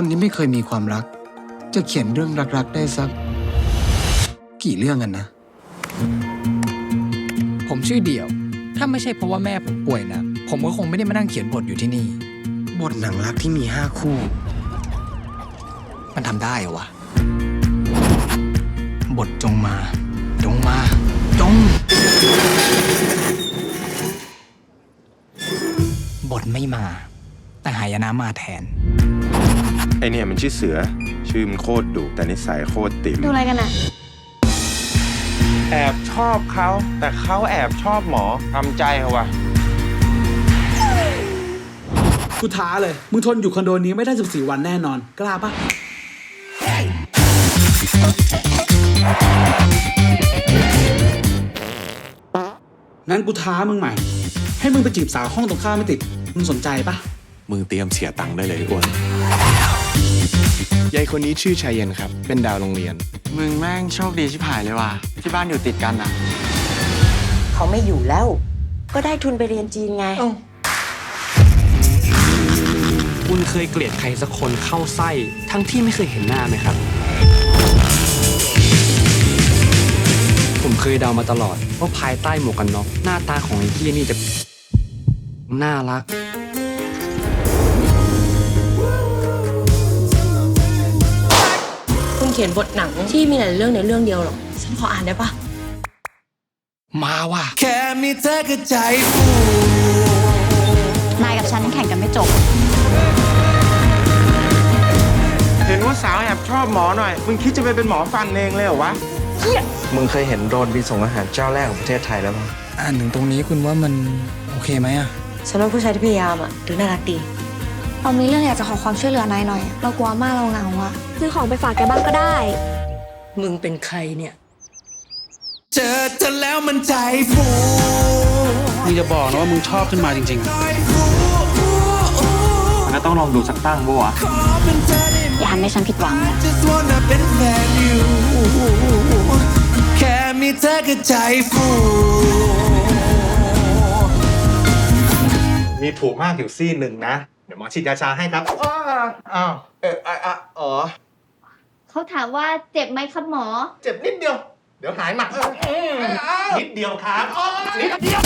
คนที่ไม่เคยมีความรัก จะเขียนเรื่องรักๆได้สัก กี่เรื่องกันนะ ผมชื่อเดี่ยว ถ้าไม่ใช่เพราะว่าแม่ผมป่วยนะ ผมก็คงไม่ได้มานั่งเขียนบทอยู่ที่นี่ บทหนังรักที่มีห้าคู่ มันทำได้เหรอวะ บทจงมา จงมา จง บทไม่มา แต่หายนะมาแทน ไอเนี่ยมันชื่อเสือ ชื่อมันโคตรดุแต่นิสัยโคตรติ๋มดูอะไรกันอะแอบชอบเขา แต่เขาแอบชอบหมอทำใจเขาวะกูท้าเลย มึงทนอยู่คอนโดนี้ไม่ได้สิบสี่วันแน่นอน กล้าปะงั้นกูท้ามึงใหม่ ให้มึงไปจีบสาวห้องตรงข้ามไม่ติด มึงสนใจปะมึงเตรียมเสียตังค์ได้เลยอ้วน ยายคนนี้ชื่อชายเย็นครับ เป็นดาวโรงเรียน มึงแม่งโชคดีชิบหายเลยว่ะ ที่บ้านอยู่ติดกันอะ เขาไม่อยู่แล้ว ก็ได้ทุนไปเรียนจีนไง คุณเคยเกลียดใครสักคนเข้าไส้ ทั้งที่ไม่เคยเห็นหน้าไหมครับ ผมเคยเดามาตลอดว่าภายใต้หมวกกันน็อกหน้าตาของไอ้ที่นี่จะน่ารัก ขียนบทหนังที่มีหลายเรื่องในเรื่องเดียวหรอก ฉันขออ่านได้ปะมาว่ะนายกับฉันแข่งกันไม่จบ เห็นว่าสาวแอบชอบหมอหน่อย มึงคิดจะไปเป็นหมอฟันเองเลยเหรอวะ มึงเคยเห็นโดรนบินส่งอาหารเจ้าแรกของประเทศไทยแล้วมั้งอ่านถึงตรงนี้คุณว่ามันโอเคไหมอะฉันว่าผู้ชายที่พยายามอะดูน่ารักดี เรามีเรื่องอยากจะขอความช่วยเหลือนายหน่อย เรากลัวมากเราเหงาอะซื้อของไปฝากแกบ้างก็ได้ มึงเป็นใครเนี่ยมึงจะบอกนะว่ามึงชอบขึ้นมาจริงๆอะมันก็ต้องลองดูสักตั้งบ่วะอย่าทำให้ฉันผิดหวังนะมีผูกมากอยู่ซี่หนึ่งนะ เดี๋ยวหมอฉีดยาชาให้ครับอ้าวอ้าวเอออะอะอ๋อ เขาถามว่าเจ็บไหมครับหมอ เจ็บนิดเดียว เดี๋ยวหายมาเออเออนิดเดียวครับอ๋อนิดเดียว